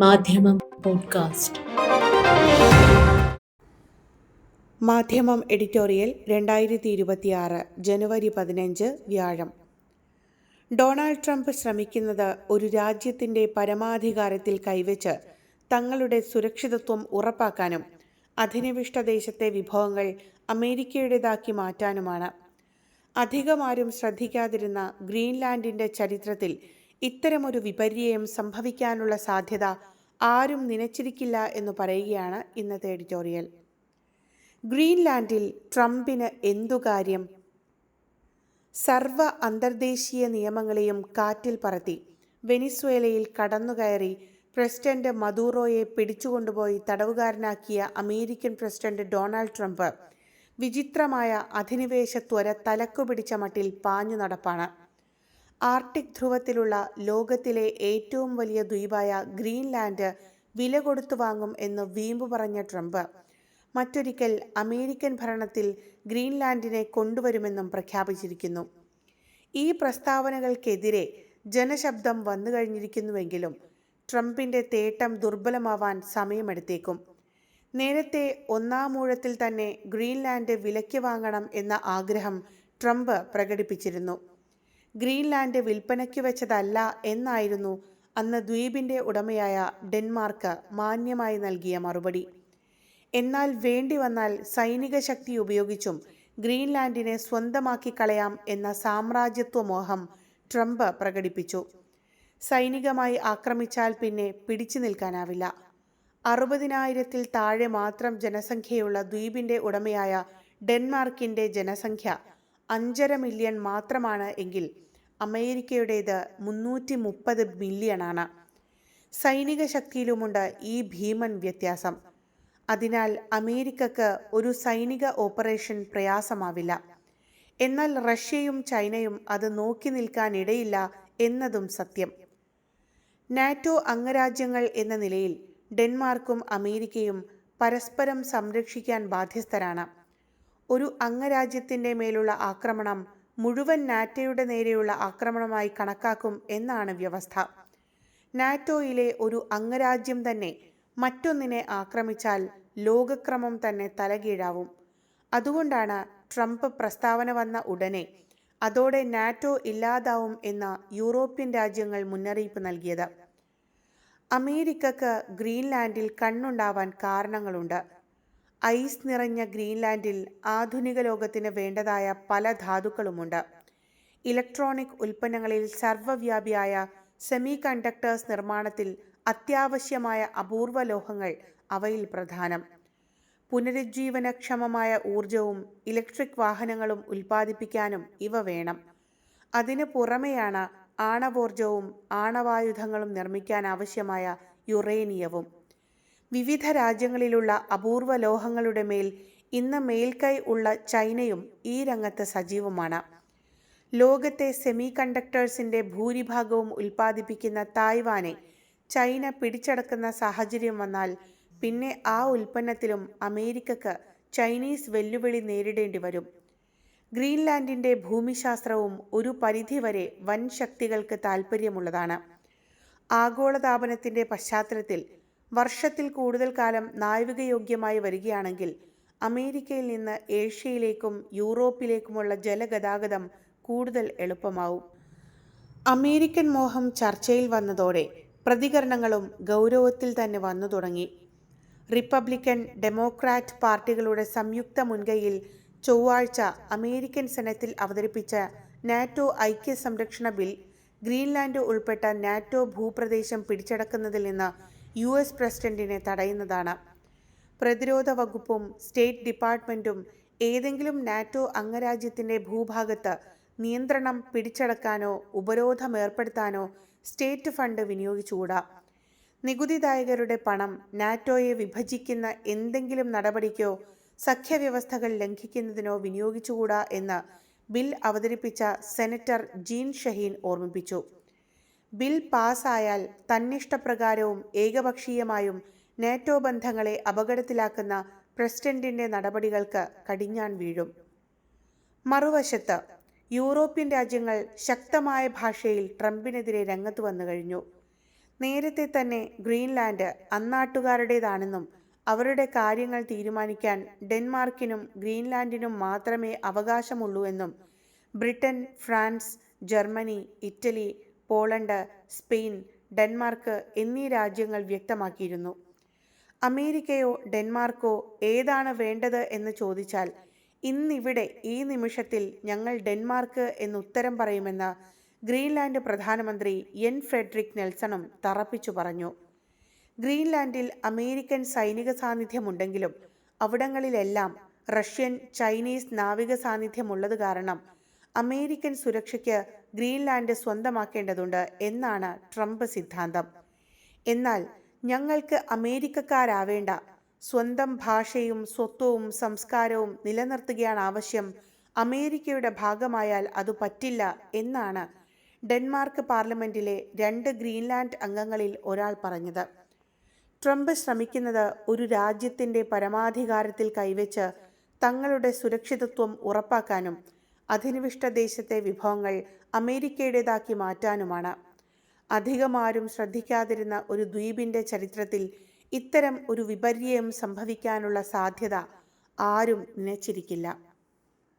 മാധ്യമം പോഡ്കാസ്റ്റ്. മാധ്യമം എഡിറ്റോറിയൽ രണ്ടായിരത്തി ഇരുപത്തിയാറ് ജനുവരി പതിനഞ്ച് വ്യാഴം. ഡൊണാൾഡ് ട്രംപ് ശ്രമിക്കുന്നത് ഒരു രാജ്യത്തിന്റെ പരമാധികാരത്തിൽ കൈവച്ച് തങ്ങളുടെ സുരക്ഷിതത്വം ഉറപ്പാക്കാനും അധിനിവിഷ്ട ദേശത്തെ വിഭവങ്ങൾ അമേരിക്കയുടേതാക്കി മാറ്റാനുമാണ്. അധികമാരും ശ്രദ്ധിക്കാതിരുന്ന ഗ്രീൻലാൻഡിന്റെ ചരിത്രത്തിൽ ഇത്തരമൊരു വിപര്യം സംഭവിക്കാനുള്ള സാധ്യത ആരും നനച്ചിരിക്കില്ല എന്ന് പറയുകയാണ് ഇന്നത്തെ എഡിറ്റോറിയൽ. ഗ്രീൻലാൻഡിൽ ട്രംപിന് എന്തു കാര്യം? സർവ അന്തർദേശീയ നിയമങ്ങളെയും കാറ്റിൽ പറത്തി. വെനിസ്വേലയിൽ കടന്നുകയറി പ്രസിഡന്റ് മദൂറോയെ പിടിച്ചുകൊണ്ടുപോയി തടവുകാരനാക്കിയ അമേരിക്കൻ പ്രസിഡന്റ് ഡൊണാൾഡ് ട്രംപ് വിചിത്രമായ അധിനിവേശ ത്വര തലക്കുപിടിച്ച മട്ടിൽ പാഞ്ഞു നടപ്പാണ്. ആർട്ടിക് ധ്രുവത്തിലുള്ള ലോകത്തിലെ ഏറ്റവും വലിയ ദ്വീപായ ഗ്രീൻലാൻഡ് വില കൊടുത്തു വാങ്ങും എന്ന് വീമ്പു പറഞ്ഞ ട്രംപ്. മറ്റൊരിക്കൽ അമേരിക്കൻ ഭരണത്തിൽ ഗ്രീൻലാൻഡിനെ കൊണ്ടുവരുമെന്നും പ്രഖ്യാപിച്ചിരിക്കുന്നു. ഈ പ്രസ്താവനകൾക്കെതിരെ ജനശബ്ദം വന്നു കഴിഞ്ഞിരിക്കുന്നുവെങ്കിലും ട്രംപിന്റെ തേട്ടം ദുർബലമാവാൻ സമയമെടുത്തേക്കും. നേരത്തെ ഒന്നാമൂഴത്തിൽ തന്നെ ഗ്രീൻലാൻഡ് വിലയ്ക്ക് വാങ്ങണം എന്ന ആഗ്രഹം ട്രംപ് പ്രകടിപ്പിച്ചിരുന്നു. ഗ്രീൻലാൻഡ് വിൽപ്പനയ്ക്ക് വെച്ചതല്ല എന്നായിരുന്നു അന്ന് ദ്വീപിന്റെ ഉടമയായ ഡെൻമാർക്ക് മാന്യമായി നൽകിയ മറുപടി. എന്നാൽ വേണ്ടി വന്നാൽ സൈനിക ശക്തി ഉപയോഗിച്ചും ഗ്രീൻലാൻഡിനെ സ്വന്തമാക്കി കളയാം എന്ന സാമ്രാജ്യത്വ മോഹം ട്രംപ് പ്രകടിപ്പിച്ചു. സൈനികമായി ആക്രമിച്ചാൽ പിന്നെ പിടിച്ചു നിൽക്കാനാവില്ല. അറുപതിനായിരത്തിൽ താഴെ മാത്രം ജനസംഖ്യയുള്ള ദ്വീപിന്റെ ഉടമയായ ഡെൻമാർക്കിന്റെ ജനസംഖ്യ അഞ്ചര മില്യൺ മാത്രമാണ് എങ്കിൽ അമേരിക്കയുടേത് മുന്നൂറ്റി മുപ്പത് മില്യണാണ്. സൈനിക ശക്തിയിലുമുണ്ട് ഈ ഭീമൻ വ്യത്യാസം. അതിനാൽ അമേരിക്കക്ക് ഒരു സൈനിക ഓപ്പറേഷൻ പ്രയാസമാവില്ല. എന്നാൽ റഷ്യയും ചൈനയും അത് നോക്കി നിൽക്കാനിടയില്ല എന്നതും സത്യം. നാറ്റോ അംഗരാജ്യങ്ങൾ എന്ന നിലയിൽ ഡെൻമാർക്കും അമേരിക്കയും പരസ്പരം സംരക്ഷിക്കാൻ ബാധ്യസ്ഥരാണ്. ഒരു അംഗരാജ്യത്തിന്റെ മേലുള്ള ആക്രമണം മുഴുവൻ നാറ്റോയുടെ നേരെയുള്ള ആക്രമണമായി കണക്കാക്കും എന്നാണ് വ്യവസ്ഥ. നാറ്റോയിലെ ഒരു അംഗരാജ്യം തന്നെ മറ്റൊന്നിനെ ആക്രമിച്ചാൽ ലോകക്രമം തന്നെ തലകീഴാവും. അതുകൊണ്ടാണ് ട്രംപ് പ്രസ്താവന വന്ന ഉടനെ അതോടെ നാറ്റോ ഇല്ലാതാവും എന്ന യൂറോപ്യൻ രാജ്യങ്ങൾ മുന്നറിയിപ്പ് നൽകിയത്. അമേരിക്കക്ക് ഗ്രീൻലാൻഡിൽ കണ്ണുണ്ടാവാൻ കാരണങ്ങളുണ്ട്. ഐസ് നിറഞ്ഞ ഗ്രീൻലാൻഡിൽ ആധുനിക ലോകത്തിന് വേണ്ടതായ പല ധാതുക്കളുമുണ്ട്. ഇലക്ട്രോണിക് ഉൽപ്പന്നങ്ങളിൽ സർവവ്യാപിയായ സെമി കണ്ടക്ടേഴ്സ് നിർമ്മാണത്തിൽ അത്യാവശ്യമായ അപൂർവ ലോഹങ്ങൾ അവയിൽ പ്രധാനം. പുനരുജ്ജീവനക്ഷമമായ ഊർജവും ഇലക്ട്രിക് വാഹനങ്ങളും ഉൽപ്പാദിപ്പിക്കാനും ഇവ വേണം. അതിനു പുറമെയാണ് ആണവോർജവും ആണവായുധങ്ങളും നിർമ്മിക്കാൻ ആവശ്യമായ യുറേനിയവും. വിവിധ രാജ്യങ്ങളിലുള്ള അപൂർവ ലോഹങ്ങളുടെ മേൽ ഇന്ന് മേൽക്കൈ ഉള്ള ചൈനയും ഈ രംഗത്ത് സജീവമാണ്. ലോകത്തെ സെമി കണ്ടക്ടേഴ്സിന്റെ ഭൂരിഭാഗവും ഉൽപ്പാദിപ്പിക്കുന്ന തായ്വാനെ ചൈന പിടിച്ചടക്കുന്ന സാഹചര്യം വന്നാൽ പിന്നെ ആ ഉൽപ്പന്നത്തിലും അമേരിക്കക്ക് ചൈനീസ് വെല്ലുവിളി നേരിടേണ്ടി വരും. ഗ്രീൻലാൻഡിന്റെ ഭൂമിശാസ്ത്രവും ഒരു പരിധിവരെ വൻ ശക്തികൾക്ക് താൽപ്പര്യമുള്ളതാണ്. ആഗോളതാപനത്തിന്റെ പശ്ചാത്തലത്തിൽ വർഷത്തിൽ കൂടുതൽ കാലം നാവികയോഗ്യമായി വരികയാണെങ്കിൽ അമേരിക്കയിൽ നിന്ന് ഏഷ്യയിലേക്കും യൂറോപ്പിലേക്കുമുള്ള ജലഗതാഗതം കൂടുതൽ എളുപ്പമാവും. അമേരിക്കൻ മോഹം ചർച്ചയിൽ വന്നതോടെ പ്രതികരണങ്ങളും ഗൗരവത്തിൽ തന്നെ വന്നു തുടങ്ങി. റിപ്പബ്ലിക്കൻ ഡെമോക്രാറ്റ് പാർട്ടികളുടെ സംയുക്ത മുൻകൈയിൽ ചൊവ്വാഴ്ച അമേരിക്കൻ സെനറ്റിൽ അവതരിപ്പിച്ച നാറ്റോ ഐക്യ സംരക്ഷണ ബിൽ ഗ്രീൻലാൻഡ് ഉൾപ്പെട്ട നാറ്റോ ഭൂപ്രദേശം പിടിച്ചടക്കുന്നതിൽ നിന്ന് യു എസ് പ്രസിഡന്റിനെ തടയുന്നതാണ്. പ്രതിരോധ വകുപ്പും സ്റ്റേറ്റ് ഡിപ്പാർട്ട്മെന്റും ഏതെങ്കിലും നാറ്റോ അംഗരാജ്യത്തിന്റെ ഭൂഭാഗത്ത് നിയന്ത്രണം പിടിച്ചടക്കാനോ ഉപരോധം ഏർപ്പെടുത്താനോ സ്റ്റേറ്റ് ഫണ്ട് വിനിയോഗിച്ചുകൂടാ? നികുതിദായകരുടെ പണം നാറ്റോയെ വിഭജിക്കുന്ന എന്തെങ്കിലും നടപടിക്കോ സഖ്യവ്യവസ്ഥകൾ ലംഘിക്കുന്നതിനോ വിനിയോഗിച്ചുകൂടാ എന്ന് ബിൽ അവതരിപ്പിച്ച സെനറ്റർ ജീൻ ഷഹീൻ ഓർമ്മിപ്പിച്ചു. ബിൽ പാസായാൽ തന്നിഷ്ടപ്രകാരവും ഏകപക്ഷീയമായും നാറ്റോ ബന്ധങ്ങളെ അപകടത്തിലാക്കുന്ന പ്രസിഡന്റിന്റെ നടപടികൾക്ക് കടിഞ്ഞാൻ വീഴും. മറുവശത്ത് യൂറോപ്യൻ രാജ്യങ്ങൾ ശക്തമായ ഭാഷയിൽ ട്രംപിനെതിരെ രംഗത്ത് വന്നു കഴിഞ്ഞു. നേരത്തെ തന്നെ ഗ്രീൻലാൻഡ് അന്നാട്ടുകാരുടേതാണെന്നും അവരുടെ കാര്യങ്ങൾ തീരുമാനിക്കാൻ ഡെൻമാർക്കിനും ഗ്രീൻലാൻഡിനും മാത്രമേ അവകാശമുള്ളൂ എന്നും Britain France Germany Italy Poland Spain Denmark എന്നീ രാജ്യങ്ങൾ വ്യക്തമാക്കിയിരുന്നു. അമേരിക്കയോ ഡെൻമാർക്കോ ഏതാണ് വേണ്ടത് എന്ന് ചോദിച്ചാൽ ഇന്നിവിടെ ഈ നിമിഷത്തിൽ ഞങ്ങൾ ഡെൻമാർക്ക് എന്ന് ഉത്തരം പറയുമെന്ന് ഗ്രീൻലാൻഡ് പ്രധാനമന്ത്രി എൻ. ഫ്രെഡറിക് നെൽസണും തറപ്പിച്ചു പറഞ്ഞു. ഗ്രീൻലാൻഡിൽ അമേരിക്കൻ സൈനിക സാന്നിധ്യമുണ്ടെങ്കിലും അവിടങ്ങളിലെല്ലാം റഷ്യൻ ചൈനീസ് നാവിക സാന്നിധ്യമുള്ളത് കാരണം അമേരിക്കൻ സുരക്ഷയ്ക്ക് ഗ്രീൻലാൻഡ് സ്വന്തമാക്കേണ്ടതുണ്ട് എന്നാണ് ട്രംപ് സിദ്ധാന്തം. എന്നാൽ ഞങ്ങൾക്ക് അമേരിക്കക്കാരാവേണ്ട. സ്വന്തം ഭാഷയും സ്വത്വവും സംസ്കാരവും നിലനിർത്തുകയാണ് ആവശ്യം. അമേരിക്കയുടെ ഭാഗമായാൽ അത് പറ്റില്ല എന്നാണ് ഡെൻമാർക്ക് പാർലമെന്റിലെ രണ്ട് ഗ്രീൻലാൻഡ് അംഗങ്ങളിൽ ഒരാൾ പറഞ്ഞത്. ട്രംപ് ശ്രമിക്കുന്നത് ഒരു രാജ്യത്തിന്റെ പരമാധികാരത്തിൽ കൈവച്ച് തങ്ങളുടെ സുരക്ഷിതത്വം ഉറപ്പാക്കാനും അധിനിവിഷ്ട ദേശത്തെ വിഭവങ്ങൾ അമേരിക്കയുടേതാക്കി മാറ്റാനുമാണ്. അധികമാരും ശ്രദ്ധിക്കാതിരുന്ന ഒരു ദ്വീപിന്റെ ചരിത്രത്തിൽ ഇത്തരം ഒരു വിപര്യം സംഭവിക്കാനുള്ള സാധ്യത ആരും നനച്ചിരിക്കില്ല.